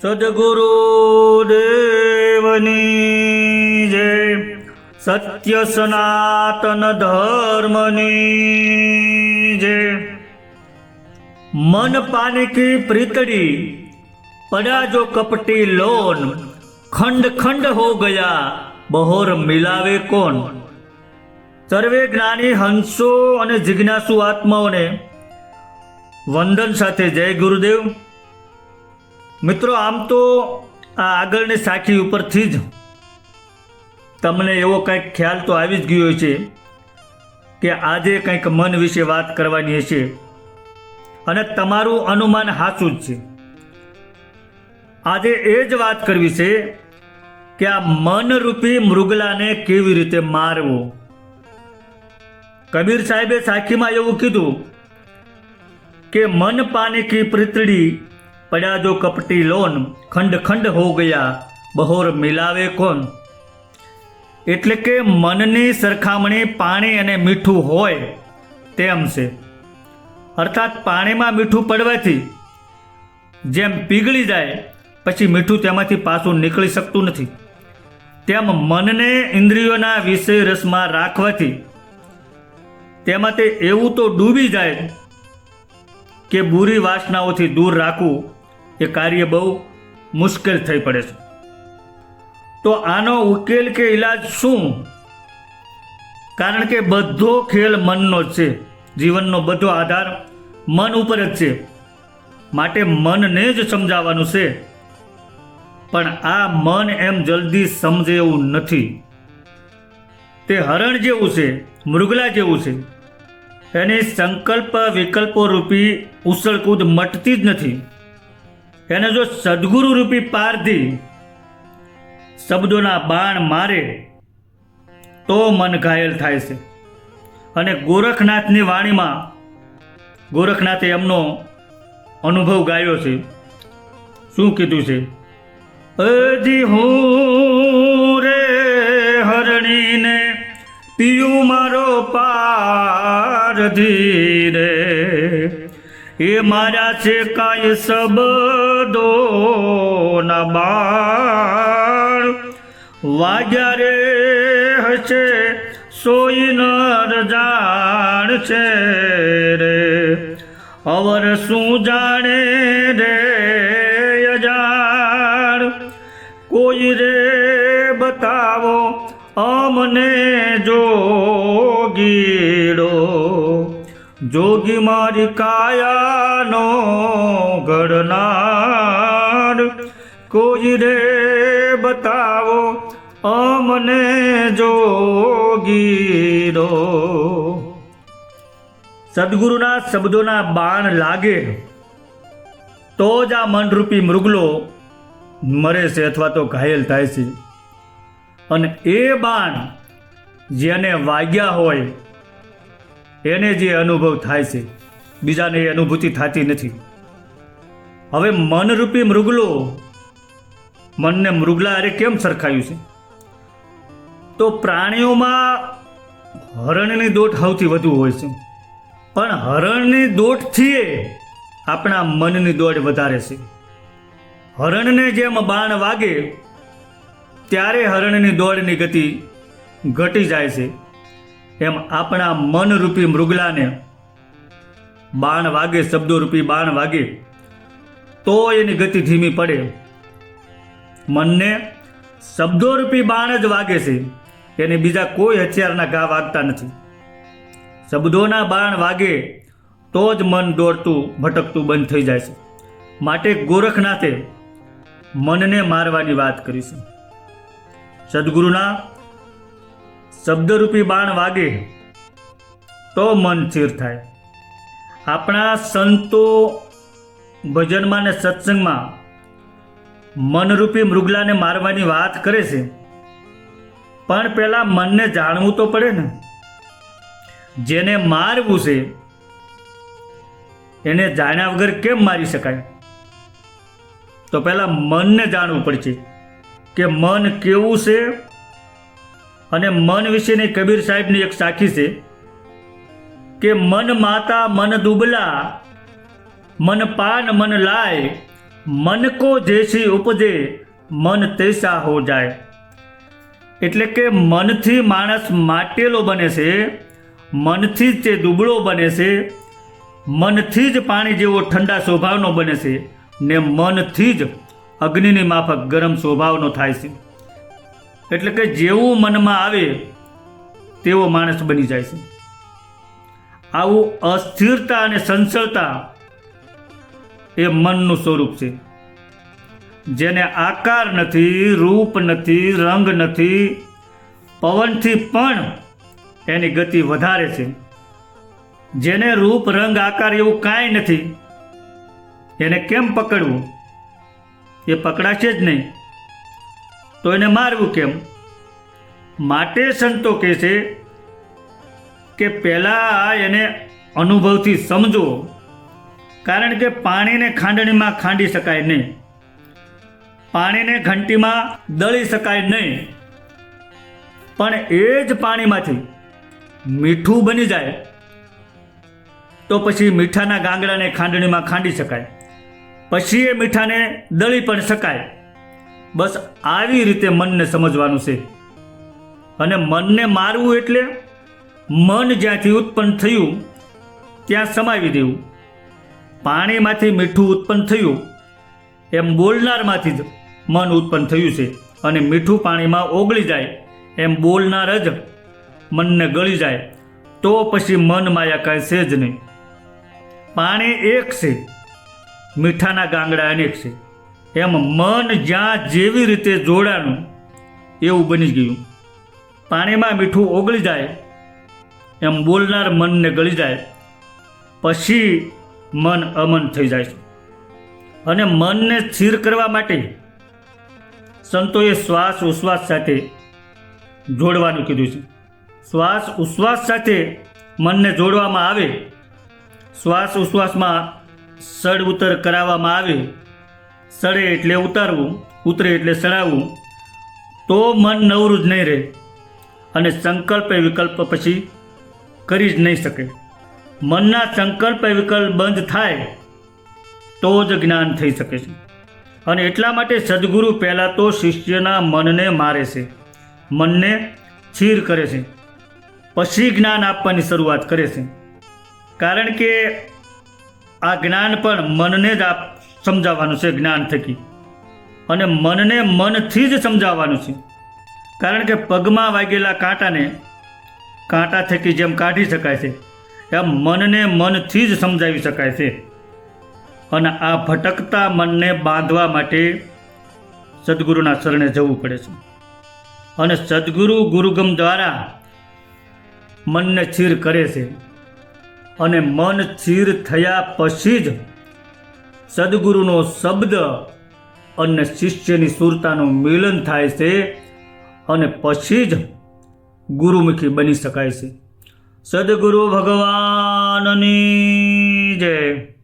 સદગુરુ દેવની જય સત્ય સનાતન ધર્મની જય મન પાની કી પ્રીતડી પડા જો કપટી લોન ખંડ ખંડ હો ગયા બહોર મિલાવે કોણ સર્વે જ્ઞાની હંસો અને જિજ્ઞાસુ આત્માઓને વંદન સાથે જય ગુરુદેવ મિત્રો, આમ તો આ આગળની સાખી ઉપરથી જ તમને એવો કંઈક ખ્યાલ તો આવી જ ગયો છે કે આજે કંઈક મન વિશે વાત કરવાની હશે. અને તમારું અનુમાન સાચું જ છે. આજે એ જ વાત કરવી છે કે આ મનરૂપી મૃગલાને કેવી રીતે મારવો. કબીર સાહેબે સાખીમાં એવું કીધું કે મન પાને કી પ્રીતડી પડ્યા જો કપટી લોન ખંડ ખંડ હો ગયા, બહોર મિલાવે કોણ? એટલે કે મનની સરખામણી પાણી અને મીઠું હોય, તેમ છે. અર્થાત પાણીમાં મીઠું પડવાથી જેમ પીગળી જાય, પછી મીઠું તેમાંથી પાછું નીકળી શકતું નથી. તેમ મનને ઇન્દ્રિયોના વિષય રસમાં રાખવાથી તેમાં તે એવું તો ડૂબી જાય કે બુરી વાસનાઓથી દૂર રાખવું એ કાર્ય બહુ મુશ્કેલ થઈ પડે છે. તો આનો ઉકેલ કે ઈલાજ શું? કારણ કે બધો ખેલ મનનો જ છે. જીવનનો બધો આધાર મન ઉપર જ છે. માટે મનને જ સમજાવવાનું છે. પણ આ મન એમ જલ્દી સમજે એવું નથી. તે હરણ જેવું છે, મૃગલા જેવું છે. એની સંકલ્પ વિકલ્પો રૂપી ઉસળકૂદ મટતી જ નથી. એને જો સદગુરુ રૂપી પારથી શબ્દોના બાણ મારે, તો મન ઘાયલ થાય છે. અને ગોરખનાથની વાણીમાં, ગોરખનાથે એમનો અનુભવ ગાયો છે. શું કીધું છે? અજી હું રે હરણીને પીયું મારો પાર ધીરે એ મારા છે કાય શબ્દો ના બાળ. વાગ્યા રે હશે, સોઈ નર જાણ છે રે. અવર શું જાણે રે અજાણ? કોઈ રે બતાવો અમને જોગીડો જોગી મારી કાયાનો ઘડનાર કોઈ રે બતાવો અમને જોગીરો. સદગુરુના શબ્દોના બાણ લાગે તો જ આ મનરૂપી મૃગલો મરે છે અથવા તો ઘાયલ થાય છે. અને એ બાણ જેને વાગ્યા હોય એને જે અનુભવ થાય છે, બીજાને એ અનુભૂતિ થતી નથી. હવે મનરૂપી મૃગલો, મનને મૃગલા અરે કેમ સરખાયું છે? તો પ્રાણીઓમાં હરણની દોટ સૌથી વધુ હોય છે. પણ હરણની દોટથી આપણા મનની દોડ વધારે છે. હરણને જેમ બાણ વાગે, ત્યારે હરણની દોડની ગતિ ઘટી જાય છે. એમ આપણા મનરૂપી મૃગલાને બાણ વાગે, શબ્દોરૂપી બાણ વાગે તો એની ગતિ ધીમી પડે. મનને શબ્દોરૂપી બાણ જ વાગે છે. એને બીજા કોઈ હથિયારના ઘા વાગતા નથી. શબ્દોના બાણ વાગે તો જ મન દોડતું, ભટકતું બંધ થઈ જાય છે. માટે ગોરખનાથે મનને મારવાની વાત કરી છે. સદગુરુના શબ્દરૂપી બાણ વાગે તો મન સ્થિર થાય. આપણા સંતો ભજનમાં ને સત્સંગમાં મનરૂપી મૃગલાને મારવાની વાત કરે છે. પણ પહેલાં મનને જાણવું તો પડે ને. જેને મારવું છે, એને જાણ્યા વગર કેમ મારી શકાય? તો પહેલાં મનને જાણવું પડશે કે મન કેવું છે અને મન વિશેની કબીર સાહેબની એક સાખી છે કે મન માતા, મન દુબલા, મન પાન, મન લાય, મન કો જેસી ઉપજે, મન તૈસા હો જાય. એટલે કે મનથી માણસ માટેલો બને છે, મનથી જ તે દુબળો બને છે, મનથી જ પાણી જેવો ઠંડા સ્વભાવનો બને છે ને મનથી જ અગ્નિની માફક ગરમ સ્વભાવનો થાય છે. એટલે કે જેવું મનમાં આવે, તેવો માણસ બની જાય છે. આવું અસ્થિરતા અને સંચળતા એ મનનું સ્વરૂપ છે. જેને આકાર નથી, રૂપ નથી, રંગ નથી, પવનથી પણ એની ગતિ વધારે છે. જેને રૂપ, રંગ, આકાર એવું કાંઈ નથી, એને કેમ પકડવું? એ પકડાશે જ નહીં. તો એને મારવું કેમ? માટે સંતો કહે છે કે પહેલાં એને અનુભવથી સમજો, કારણ કે પાણીને ખાંડણીમાં ખાંડી શકાય નહીં. પાણીને ઘંટીમાં દળી શકાય નહીં. પણ એ જ પાણીમાંથી મીઠું બની જાય, તો પછી મીઠાના ગાંગડાને ખાંડણીમાં ખાંડી શકાય. પછી એ મીઠાને દળી પણ શકાય. બસ આવી રીતે મનને સમજવાનું છે. અને મનને મારવું એટલે મન જ્યાંથી ઉત્પન્ન થયું, ત્યાં સમાવી દેવું. પાણીમાંથી મીઠું ઉત્પન્ન થયું, એમ બોલનારમાંથી જ મન ઉત્પન્ન થયું છે. અને મીઠું પાણીમાં ઓગળી જાય, એમ બોલનાર જ મનને ગળી જાય. તો પછી મન માયા કાંઈ છે જ નહીં. પાણી એક છે, મીઠાના ગાંગડા અનેક છે. એમ મન જ્યાં જેવી રીતે જોડાનું એવું બની ગયું. પાણીમાં મીઠું ઓગળી જાય, એમ બોલનાર મનને ગળી જાય, પછી મન અમન થઈ જાય છે. અને મનને સ્થિર કરવા માટે સંતોએ શ્વાસ ઉશ્વાસ સાથે જોડવાનું કીધું છે. શ્વાસ ઉશ્વાસ સાથે મનને જોડવામાં આવે, શ્વાસ ઉશ્વાસમાં સડ ઉતર કરાવવામાં આવે સડે એટલે ઉતારવું, ઉતરે એટલે સડાવવું, તો મન નવરું જ નહીં રહે અને સંકલ્પ વિકલ્પ પછી કરી જ નહીં શકે. મનના સંકલ્પ વિકલ્પ બંધ થાય તો જ જ્ઞાન થઈ શકે છે. અને એટલા માટે સદગુરુ પહેલાં તો શિષ્યના મનને મારે છે, મનને સ્થિર કરે છે, પછી જ્ઞાન આપવાની શરૂઆત કરે છે. કારણ કે આ જ્ઞાન પણ મનને જ આપ સમજાવવાનું છે, જ્ઞાન થકી. અને મનને મનથી જ સમજાવવાનું છે. કારણ કે પગમાં વાગેલા કાંટાને, કાંટા થકી જેમ કાઢી શકાય છે, એમ મનને મનથી જ સમજાવી શકાય છે. અને આ ભટકતા મનને બાંધવા માટે સદગુરુના શરણે જવું પડે છે. અને સદગુરુ ગુરુગમ દ્વારા મનને ચીર કરે છે. અને મન ચીર થયા પછી જ સદગુરુનો શબ્દ અને શિષ્યની સુરતાનું મિલન થાય છે અને પછી જ ગુરુમુખી બની શકાય છે. સદગુરુ ભગવાનની જય.